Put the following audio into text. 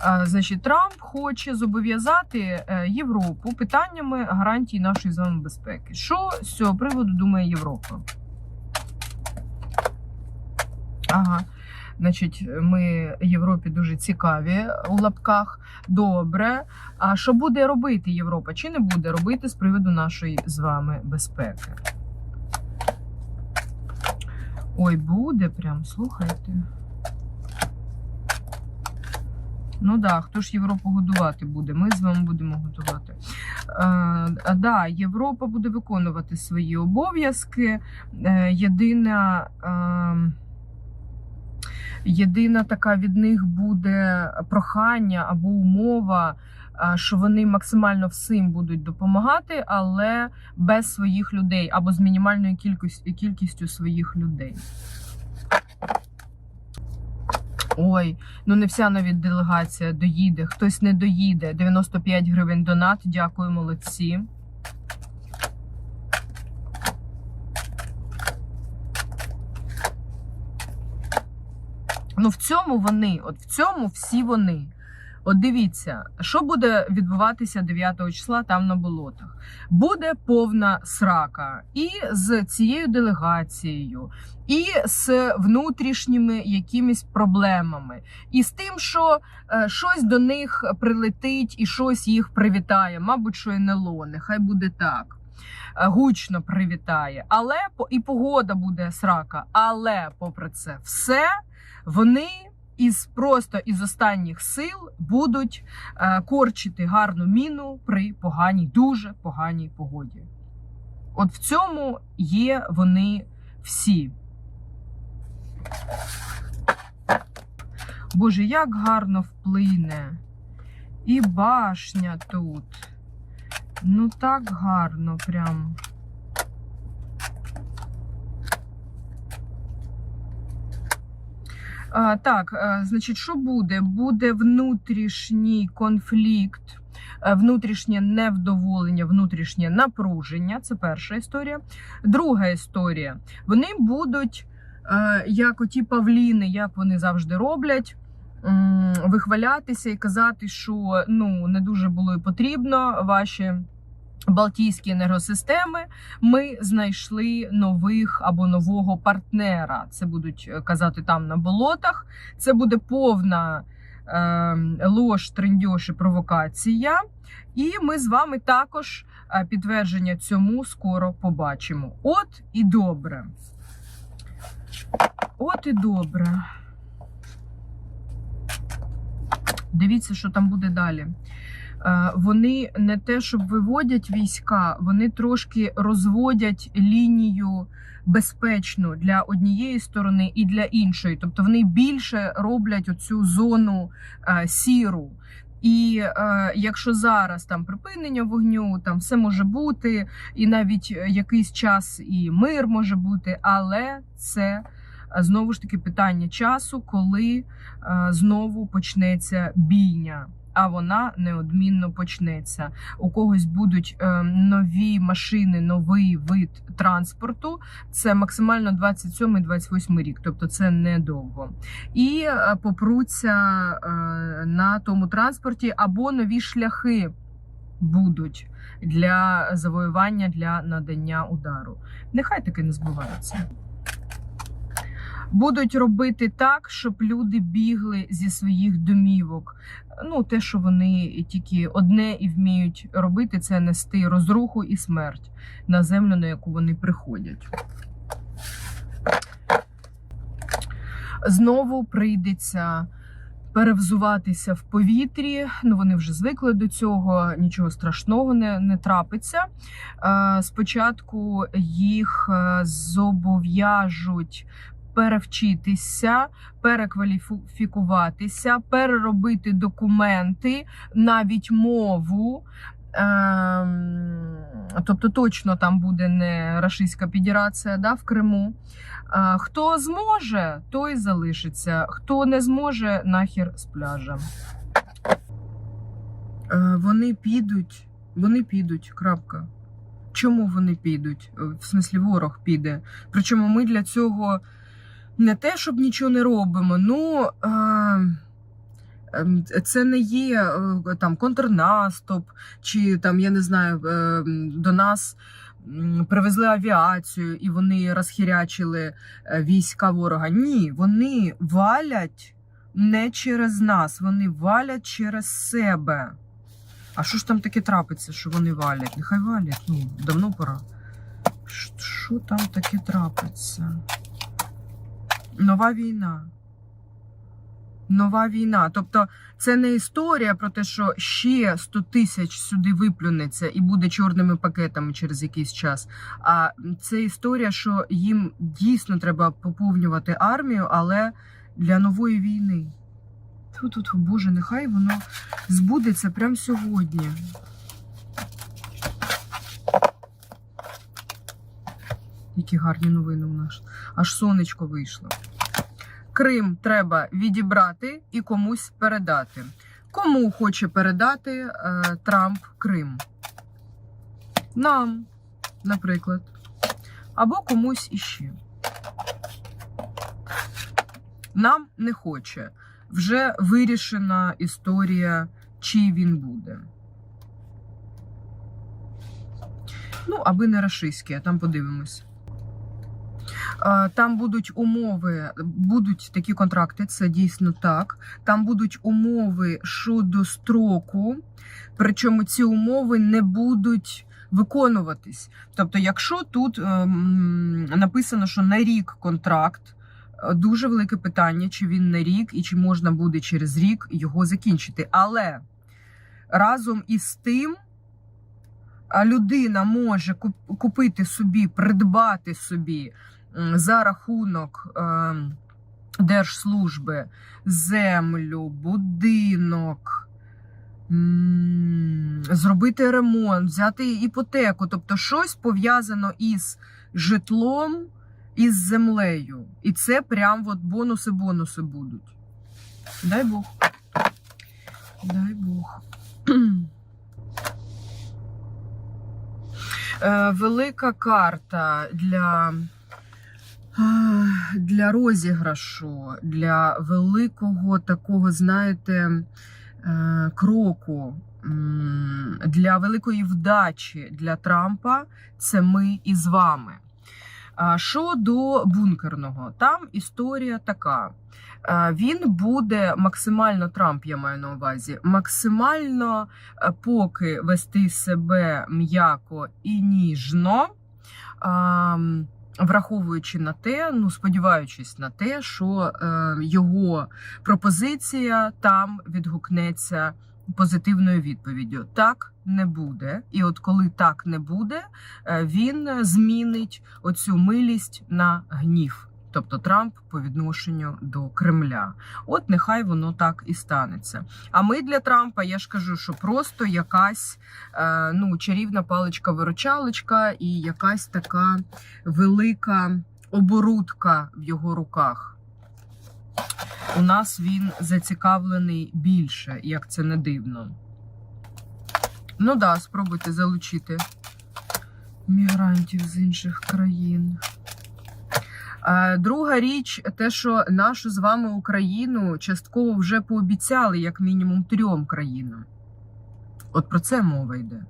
Е, Значить, Трамп хоче зобов'язати е, Європу питаннями гарантій нашої з вами безпеки. Що з цього приводу думає Європа? Ага. Значить, ми Європі дуже цікаві у лапках. Добре. А що буде робити Європа? Чи не буде робити з приводу нашої з вами безпеки? Ой, буде прям, слухайте. Ну да, хто ж Європу годувати буде? Ми з вами будемо годувати. Е, да, Європа буде виконувати свої обов'язки. Е, єдина. Е, Єдина така від них буде прохання або умова, а, що вони максимально всім будуть допомагати, але без своїх людей або з мінімальною кількістю, кількістю своїх людей. Ой, ну не вся навіть делегація доїде. Хтось не доїде. 95 гривень донат. Дякую, молодці. Ну, в цьому вони, от в цьому всі вони. От дивіться, що буде відбуватися 9 числа там на болотах. Буде повна срака і з цією делегацією, і з внутрішніми якимись проблемами, і з тим, що е, щось до них прилетить і щось їх привітає. Мабуть, що НЛО, нехай буде так. Е, Гучно привітає, але і погода буде срака. Але, попри це все, вони із просто із останніх сил будуть е, корчити гарну міну при поганій, дуже поганій погоді. От в цьому є вони всі. Боже, як гарно вплине. І башня тут. Ну так гарно прям. Так, е, значить, що буде? Буде внутрішній конфлікт, е, внутрішнє невдоволення, внутрішнє напруження. Це перша історія. Друга історія. Вони будуть, е, як оті павліни, як вони завжди роблять. Вихвалятися і казати, що ну не дуже було і потрібно ваші Балтійські енергосистеми. Ми знайшли нових або нового партнера. Це будуть е, казати там на болотах. Це буде повна е, лож, трендьош і провокація. І ми з вами також е, підтвердження цьому скоро побачимо. От і добре. От і добре. Дивіться, що там буде далі. Е, Вони не те, щоб виводять війська, вони трошки розводять лінію безпечну для однієї сторони і для іншої. Тобто вони більше роблять оцю зону е, сіру. І е, якщо зараз там припинення вогню, там все може бути, і навіть е, якийсь час і мир може бути, але це знову ж таки питання часу, коли е, знову почнеться бійня. А вона неодмінно почнеться. У когось будуть е, нові машини, новий вид транспорту. Це максимально 27-28 рік, тобто це недовго. І е, попруться е, на тому транспорті або нові шляхи будуть для завоювання, для надання удару. Нехай таки не збувається. Будуть робити так, щоб люди бігли зі своїх домівок. Ну, те, що вони тільки одне і вміють робити, це нести розруху і смерть на землю, на яку вони приходять. Знову прийдеться перевзуватися в повітрі. Ну, вони вже звикли до цього, нічого страшного не, не трапиться. Е, спочатку їх е, зобов'яжуть перевчитися, перекваліфікуватися, переробити документи, навіть мову. Ем, тобто точно там буде не Рашистська Федерація да, в Криму. А, хто зможе, той залишиться. Хто не зможе, нахер з пляжа. Е, вони підуть, вони підуть. Крапка. Чому вони підуть? Е, В смислі, ворог піде. Причому ми для цього не те, щоб нічого не робимо. Ну. Ем, це не є е, там контрнаступ, чи там, я не знаю, е, до нас привезли авіацію і вони розхірячили е, війська ворога. Ні, вони валять не через нас, вони валять через себе. А що ж там таке трапиться, що вони валять? Нехай валять, ну, давно пора. Що там таке трапиться? Нова війна. Нова війна. Тобто, це не історія про те, що ще 100 тисяч сюди виплюнеться і буде чорними пакетами через якийсь час. А це історія, що їм дійсно треба поповнювати армію, але для нової війни. Тут, тут, боже, нехай воно збудеться прямо сьогодні. Які гарні новини у нас. Аж сонечко вийшло. Крим треба відібрати і комусь передати. Кому хоче передати е, Трамп Крим? Нам, наприклад. Або комусь іще. Нам не хоче. Вже вирішена історія, чий він буде. Ну, аби не рашистський, а там подивимось. Там будуть умови, будуть такі контракти, це дійсно так. Там будуть умови щодо строку, причому ці умови не будуть виконуватись. Тобто, якщо тут ем, написано, що на рік контракт, е, дуже велике питання, чи він на рік і чи можна буде через рік його закінчити. Але разом із тим. Людина може купити собі, придбати собі за рахунок е, держслужби землю, будинок, зробити ремонт, взяти іпотеку, тобто щось пов'язано із житлом, із землею. І це прям от бонуси-бонуси будуть. Дай Бог. Дай Бог. Е, Велика карта для, для розіграшу, для великого такого, знаєте, е, кроку, для великої вдачі для Трампа це ми із вами. А Що до бункерного, там історія така. Він буде максимально Трамп, я маю на увазі, максимально е, поки вести себе м'яко і ніжно, враховуючи на те, ну сподіваючись на те, що е, його пропозиція там відгукнеться позитивною відповіддю. Так не буде. І от коли так не буде, е, він змінить оцю милість на гнів. Тобто Трамп по відношенню до Кремля. От нехай воно так і станеться. А ми для Трампа, я ж кажу, що просто якась е, ну, чарівна паличка-виручалочка і якась така велика оборудка в його руках. У нас він зацікавлений більше, як це не дивно. Ну да, спробуйте залучити мігрантів з інших країн. Друга річ, те, що нашу з вами Україну частково вже пообіцяли, як мінімум, трьом країнам. От про це мова йде.